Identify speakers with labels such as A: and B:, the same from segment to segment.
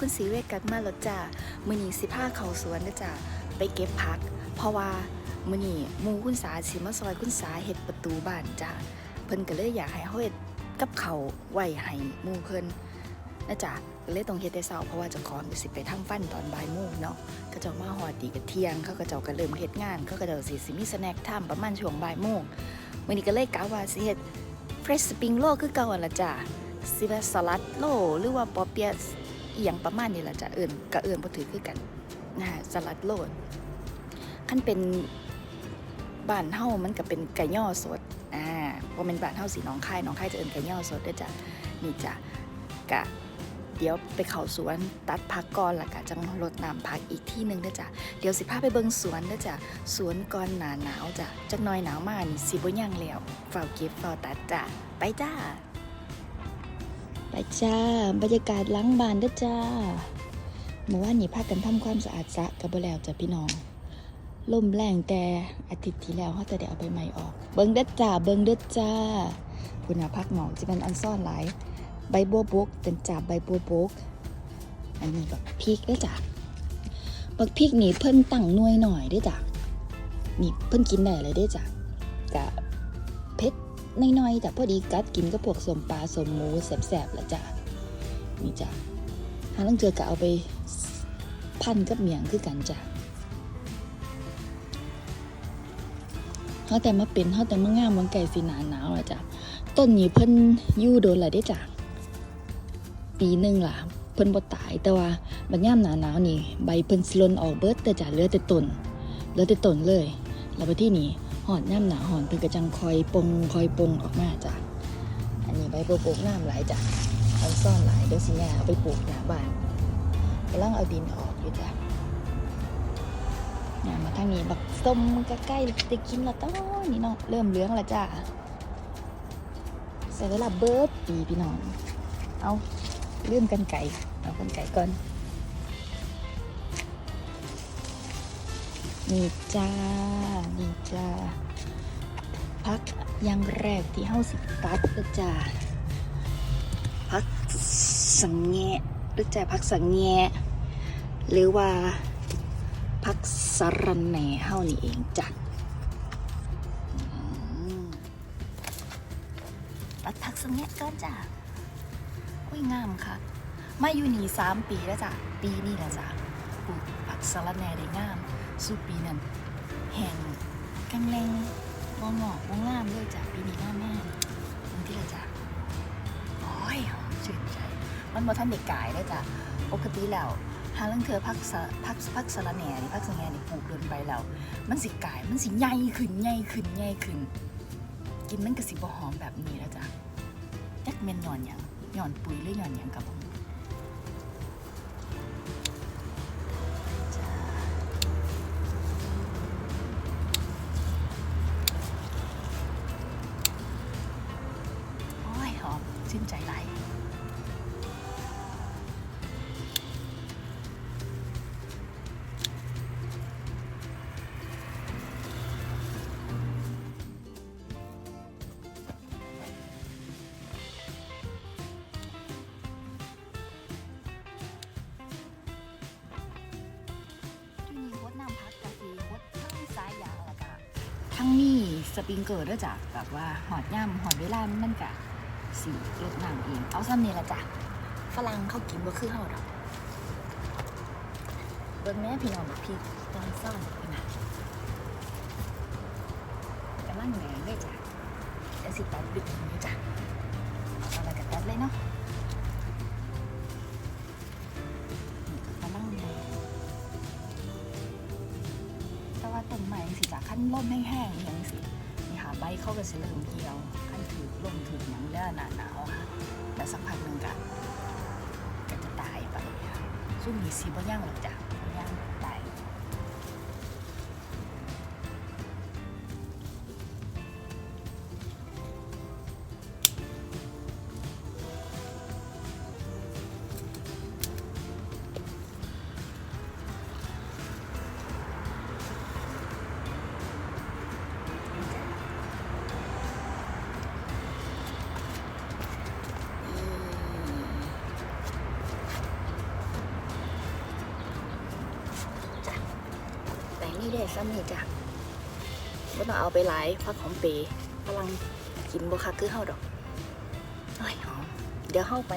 A: คุณสีเวกกัดมาแล้วจ้ามือนีสิพาเขาสวนเด้อจ้าไปเก็บผัก เพราะว่ามือนีมูคุณสาสิมาซอยคุณสาเฮ็ดประตูบ้านจ้าเพิ่นก็เลยอยากให้เฮาเฮ็ดกับเขาวไว้ให้มูเพิ่นนะจ้าก็เลยต้องเฮ็ดแต่เช้าเพราะว่าจ้าขอสิไปทำฟันตอนบ่ายโมงเนาะก็เจ้ามาฮอดดีก็เที่ยงเขาก็เจ้าก็เริ่มเฮ็ดงานเขาก็เจ้าสิสิมีสแน็คทม์ประมาณช่วงบ่ายโมงมื้อนี้ก็เลยกะว่าสิเฮ็ดเฟรชสปริงโลคือเก่าหั่นล่ะจ้าซิว่าสลัดโลหรือว่าปอเปียะ อียงประมาณนี้แหละจะเอื่นกะเอื่นบ่ถือคือกันนะฮะสลัดโลดขั้นเป็นบ้านเฮามันก็เป็นไก่ย่อสดอ่าบ่แม่นบ้านเฮาสิน้องคายน้องคายจะเอิ้นไก่ย่อสดเด้อจ้ะนี่จ้ะกะเดี๋ยวไปเข้าสวนตัดผักก่อนล้วก็จังรดน้ำผักอีกที่หนึงเด้อจ้ะเดี๋ยวสิพาไปเบิ่งสวนเด้อจ้ะสวนก่อนหนาหนาวจ้ะจักหน่อยหนาวมานี่สิบ่ยังแล้วเฝ้าเก็บเฝ้าตัดจ้ะไปจ้า ไปจ้า บรรยากาศล้างบานด้จ้าเมื่อวานนี้พากันทำความสะอาดสะกับบแล้วจ้ะพี่น้องลมแรงแต่อาทิตย์ที่แล้วเขาจะได้เอาไปใหม่ออก เบิ่งเด้อจ้า เบิ่งเด้อจ้าคุณภาพหมองจะเป็นอันซ่อนหลาย ใบบัวบกเป็นจ่าใบบัวบกอันนี้แบักพริกด้จ้ะบักพริกนี่เพิ่นตั้งหน่วยหน่อยด้จ้ะนี่เพิ่นกินได้เลยด้จ้ะกะ น้อยๆแต่พอดีกัดกินก็พวกสมปลาสมหมูแสบๆละจ้ะนี่จ้ะหาลังเจอก็เอาไปพันกับเมียงคือกันจ้ะเขาแต่มาเป็นเขาแต่มางามวันไก่สีหนาหนาวละจ้ะต้นนี้เพิ่นยู่โดนละได้จ้ะปีหนึ่งล่ะเพิ่นบ่ตายแต่ว่าบัดยามหนาหนาวนี่ ใบเพิ่นสลนออกเบิดแต่จ้ะเหลือแต่ต้นเหลือแต่ต้นเลย แล้วไปที่นี่ หอนย่ำหนาหอนเป็นกระจังคอยปงคอยปงออกมาจ้ะอันนี้ใบโปลูกน้ำหลายจ้ะเอาซ่อนหลายเดี๋ยวสิยาเอาไปปลูกหน้าบ้านกำลังเอาดินออกอยู่จ้ะเนี่ยมาทางนี้บักส้มก็ใกล้จะกินละต้อนี่เนาะเริ่มเหลืองล้วจ้ะใส่เวลาเบิร์ดปีพี่น้องเอาลืมกันไก่เอากันไก่ก่อน นี่จ้า นี่จ้า พักยังแรกที่เฮาสิตัดเด้อจ้า พักสังแงะหรือจ้าพักสังแงะหรือว่าพักสะระแหน่เฮานี่เองจ้ะตัดพักสังแงะก่อนจ้าอุ้ยงามค่ะมาอยู่นี่สามปีแล้วจ้ะ ปีนี้แหละจ้ะปลูกผักสะระแหน่ได้งาม สู้ปีนั้นแห้งแข็งแรงงองอกงงามเลยจ้ะปีนี้งามแม่ตรงที่ละจ้ะโอ้ยหอมชื่นใจ มันบ่ทันเด็กกายเลยจ้ะปกติแล้วหาลังเธอพักสพักพักสะรแหน่นี่พักสะแหน่นี่ปลูกเดินไปแล้ว มันสิกายมันสิใหญ่ขึ้นใหญ่ขึ้นใหญ่ขึ้น กินมันก็สิบหอมแบบนี้แล้วจ้ะจักแม่นหย่อนหยังหย่อนปุ๋ยหรือหย่อนหยังกับ สปริงเกอร์ด้วยจ้ะแบบว่าหอดย่ำหอดเวลามันกะสีลดน้ำเองเอาซ้ำนี่ละจ้ะฝรั่งเขากินบ่คือเฮาดอกเบิ่งแม่พี่น้องพี่ตอนซ่อนนะกำลังแหนงเลยจ้ะเดี๋ยวสิตัดบิดนี่จ้ะเอาอะไรกับตัดเลยเนาะ ต้นไม้สิจากขั้นร่มแห้งๆอย่างสินี่ค่ะใบเข้ากับสิเริ่มเกี่ยวขั้นถือลมถือหยังแล้วหนาหนาวค่ะแต่สักพักหนึ่งก็ก็จะตายไปค่ะซุ่มมีสีบ่ย่างหรอกจ้ะ ได้ซ้ำนี่จ้ะไม่ต้องเอาไปหลายพักของเปพลังกินบ่คักคือเฮาดอกโอ้ยหอมเดี๋ยวเฮาไป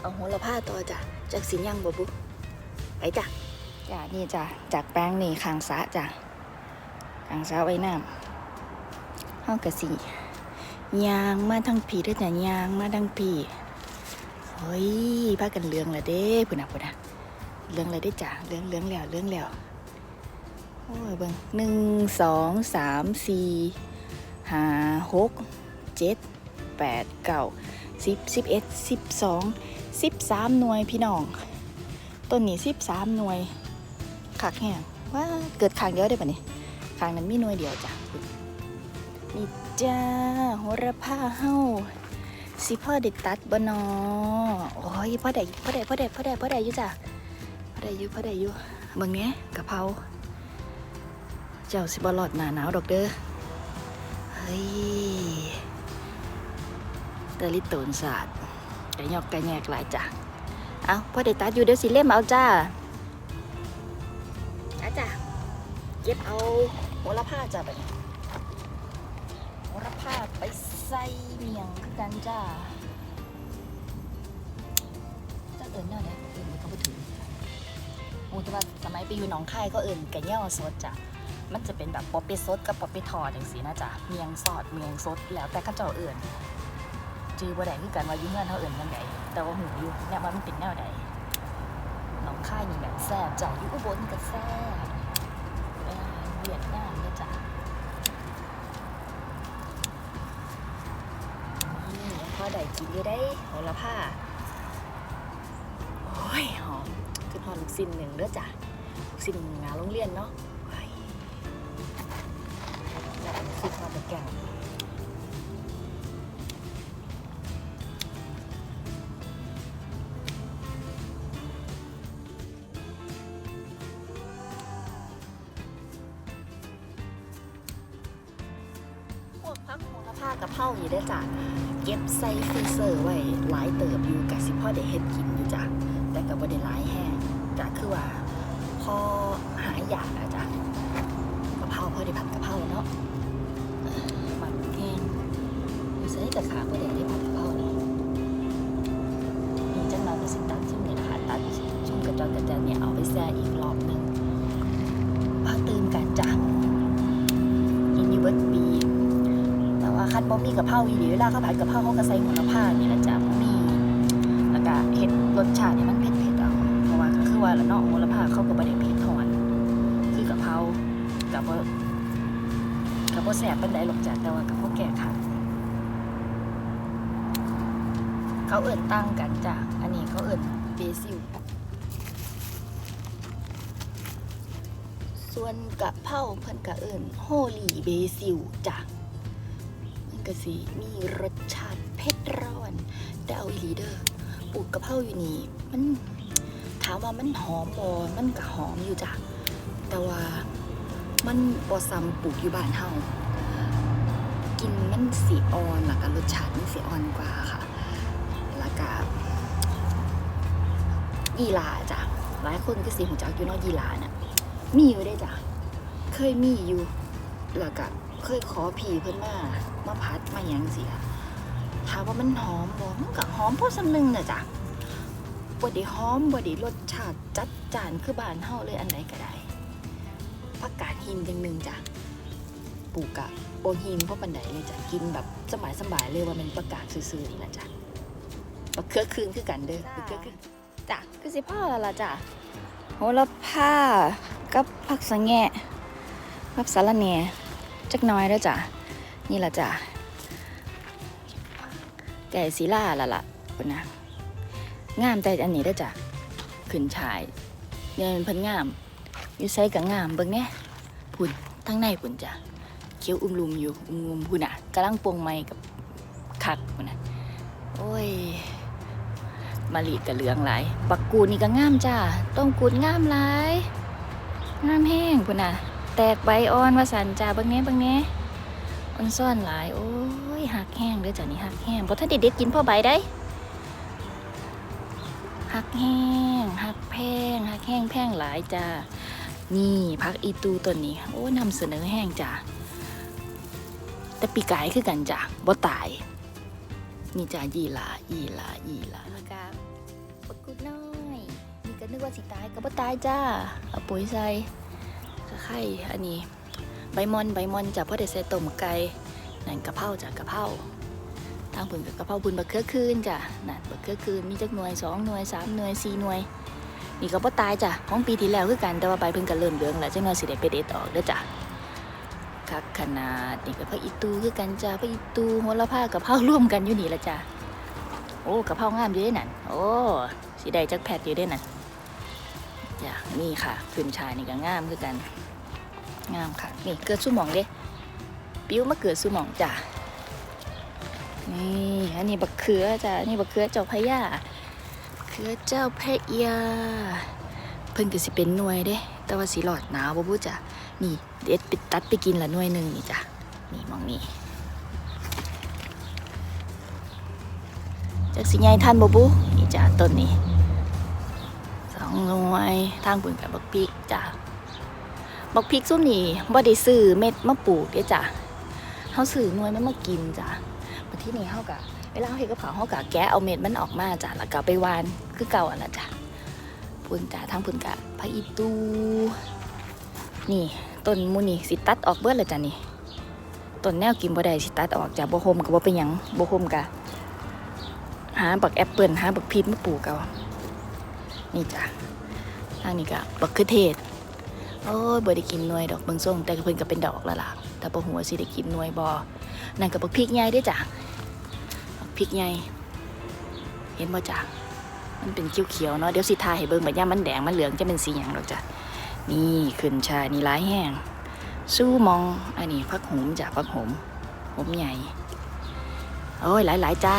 A: เอาโหระพาต่อจ้ะจากสินยังบ่บุไปจ้ะจ้ะนี่จ้ะจากแป้งนี่คางสะจ้ะคางสะไว้น้ำเฮากะสิยางมาทั้งผีเด้จ้ะยางมาทั้งผีเฮ้ยพากันเลืองละเด้พุ่นน่ะพุ่นน่ะเลืองละเด้จ้ะเลืองเลืองแล้วเลืองแล้ว อ้ยเบิ่งหนึ่งสองสามสี่ห้าหกเจ็ดแปดเก้าสิบสิบเอ็ดสิบสองสิบสามหน่วยพี่น้องต้นนี้สิบสามหน่วยขักแห้งว่าเกิดขางเดียวได้ปะเนี่ยขางนั้นมีหน่วยเดียวจ้ะนี่จ้าโหระพาเฮาสิพ่อเด็ดตัดบ่นอโอ้ยพ่อได้พ่อได้พ่อได้พ่อได้พ่อได้อยู่จ้ะพ่อได้อยู่พ่อได้อยู่เบิ่งเนี้ยกะเพรา เจ้าสิบอลอดหนาหนาวดอกเด้อ เฮ้ยเตอลิโตนศาสตร์กระยอกกระแยกหลายจ้ะ เอาพอได้ตัดอยู่เดี๋ยวสิเล่มเอาจ้าจ้าจ้ะเก็บเอาโหระพาจ้ะไปโหระพาไปใส่เมียงกันจ้าจ้าเอิญน่เลยเอิญเขาไปถึงโอ้แต่ว่าสมัยไปอยู่หนองคายก็เอิญกระเงี้ยวสดจ้ะ มันจะเป็นแบบป๊อปปี้ซดกับป๊อปปี้ทอดอย่างสีนะจ๊ะเมียงซอดเมียงซดแล้วแต่ข้าเจ้าเอื่นจือบ่ได้คือกันว่ายุ่งเงินเขาเอื่นยังไงแต่ว่าหูอยู่เนี่ยว่ามันเป็นแนวใดหนองค่ายนี่แบบแซ่บจ้ะอยู่อุบลก็แซ่บเวียดนามเนี่ยจ้ะนี่ยังพอได้กินอยู่ได้โหระพาโอ้ยหอมคือหอมลูกสิ้นหนึ่งเด้อจ้ะลูกสิ้นงานโรงเรียนเนาะ ไว้แล้วอันนี้คือข้าวตะแกงพวกพักโหระพากะเพราอยู่ได้จ้ะเก็บใส่ฟรีเซอร์ไว้หลายเติบอยู่กับสิพ่อได้เฮ็ดกินอยู่จ้ะแต่ก็บ่ได้หลายแห้งจ้ะคือว่าพอหายอยากอะจ้ะ แต่ว่าคันบ่มีกะเพราอีหลีเวลาเขาผัดกะเพราเขาก็ใส่หัวละพานี่แหละจ้ะบ่มีแล้วก็เฮ็ดรสชาตินี่มันเผ็ดๆเอาเพราะว่าก็คือว่าละเนาะหัวละพาเขาก็บ่ได้เผ็ดทอนคือกะเพรากับบ่กับบ่แซ่บปานใดหรอกจ้ะแต่ว่ากับบ่แก่ค่ะเขาเอิ้นตั้งกันจ้ะอันนี้เขาเอิ้นเบซิลส่วนกะเพราเพิ่นก็เอิ้นโฮลี่เบซิลจ้ะ มันก็สิมีรสชาติเผ็ดร้อนแต่เอาอีลีเดอร์ปลูกกะเพราอยู่นี่มันถามว่ามันหอมบอมันก็หอมอยู่จ้ะแต่ว่ามันบ่ซ้ำปลูกอยู่บ้านเฮากินมันสีอ่อนแล้วก็รสชาติมันสีอ่อนกว่าค่ะแล้วก็ยีหลาจ้ะหลายคนก็สิหูจักอยู่นาะยีหลาน่ะมีอยู่ได้จ้ะเคยมีอยู่แล้วก็ เคยขอผีเพิ่นมามาพัดมาหยังสิค่ะถามว่ามันหอมบ่มันก็หอมพอสำนึงน่ะจ้ะบ่ได้หอมบ่ได้รสชาติจัดจานคือบ้านเฮาเลยอันไหนก็ได้ผักกาดหินจังหนึงจ้ะปลูกกะบ่หินเพราะปานใดเลยจ้ะกินแบบสบายสบายๆเลยว่ามันประกาศซื่อๆนี่แหละจ้ะบักเคือคืนคือกันเด้อบักเคือคืนจ้ะคือสิพ่อแล้วล่ะจ้ะโหระพากับผักสะแงะกับสะระแหน่ จักน้อยแล้วจ้ะ นี่ละจ้ะ ไก่สีล่าละละคนนะ งามแต่อันนี้ได้จ้ะ ขึ้นชายเนี่ยมันเพิ่นงาม อยู่ไซกับงามเบิ่งเนี่ยพุ่นทั้งในพุ่นจ้ะ เขียวอุ้มลุมอยู่ อุ้มลุมพุ่นอะกำลังปวงไม้กับคักพุ่นอะ โอ้ยมะลิกับเหลืองหลายปักกูนี่ก็งามจ้า ต้มกูดงามหลาย งามแห้งพุ่นอะ แตกใบอ่อนว่าสันจ้าเบางแนี้บางแนี้อ่อนซ่อนหลาย โอ้ยหักแห้งเด้อจ้ะนี่หักแห้งเพราะถ้าเด็ดๆกินพ่อใบได้หักแห้งหักแพงหักแห้งแพงหลายจ้านี่พักอีตูตัวนี้ โอ้นำเสนอแห้งจ้ะแต่ปีกายคือกันจ้ะบ่ตาย นี่จ้ะยีหลายีหลายีหลาแล้วก็ปกุดน้อยนี่ก็นึกว่าสิตายก็บ่ตายจ้าเอาปุ๋ยใส่ ไคร้อันนี้ใบมอนใบมอนจ้ะพ่อได้ใส่ต้มไก่นั่นกะเพราจ้ะกะเพราทางผุนกับกะเพราบุญบักเขือคืนจ้ะนั่นบักเขือคืนมีจักหน่วยสองหน่วยสามหน่วยสี่หน่วย นี่ก็บ่ตายจ้ะของปีที่แล้วคือกันแต่ว่าใบเพิ่งก็เริ่มเหลืองแล้วจังหน่อยสิได้ไปเด็ดออกเด้อจ้ะคักขนาดนี่ก็พระอีตูคือกันจ้ะพระอีตูโหระพากับเผาร่วมกันอยู่นี่ละจ้ะโอ้กะเพรางามอยู่เด้นั่นโอ้สิได้จักแพทอยู่เด้นั่นจ้ะ นี่ค่ะขึ้นชายนี่ก็งามคือกัน งามค่ะ นี่เกิดสู้หมองเด้ปิ้วมาเกิดสู้หมองจ้ะนี่อันนี้บักเขือจ้ะนี่บักเขือเจ้าพระยาเขือเจ้าพระยาเพิ่นก็สิเป็นหน่วยเด้ แต่ว่าสิหลอดหนาวบ่บู้จ้ะนี่เด็ดไปตัดไปกินละหน่วยหนึ่งนี่จ้ะนี่มองนี่จักสิใหญ่ทันบ่บูนี่จ้ะต้นนี้ หน่วยทางเพิ่นกับบักพริกจ้ะบักพริกซุ่มนี่บ่ได้ซื้อเม็ดมาปลูกเด้จ้ะเฮาซื้อหน่วยมันมากินจ้ะบัดทีนี้เฮาก็เวลาเฮาเฮ็ดกับข้าวเฮาก็แกะเอาเม็ดมันออกมาจ้ะแล้วก็ไปหวานคือเก่าอะนะจ้ะพุ่นจ้าทางพุ่นกะพระอีตู นี่ต้นมูนี่สิตัดออกเบิดเลยจ้ะนี่ต้นแนวกินบ่ได้สิตัดออกจากบ่โฮมก็บ่เป็นหยังบ่โฮมกะหาบักแอปเปิลหาบักพีชมาปลูกเอา นี่จ้ะทางนี้กะบักคือเทศ โอ้ยบ่ได้กินหน่วยดอกเบิ่งส่งแต่กเพิ่นก็เป็นดอกแล้วล่ะ แต่บ่ฮู้ว่าสิได้กินหน่วยบ่นั่นก็บักพริกใหญ่ด้อจ้ะบักพริกใหญ่เห็นบ่จ้ะมันเป็นเขียวๆเนาะเดี๋ยวสิทาให้เบิ่งบัดย่ามมันแดงมันเหลืองจะเป็นสีหยังดอกจ้ะนี่ขึ้นชานี่ร้ายแห้งสู้มองอันนี้พักหอมจ้ะพักหอมหอมใหญ่โอ้ยหลายๆจ้า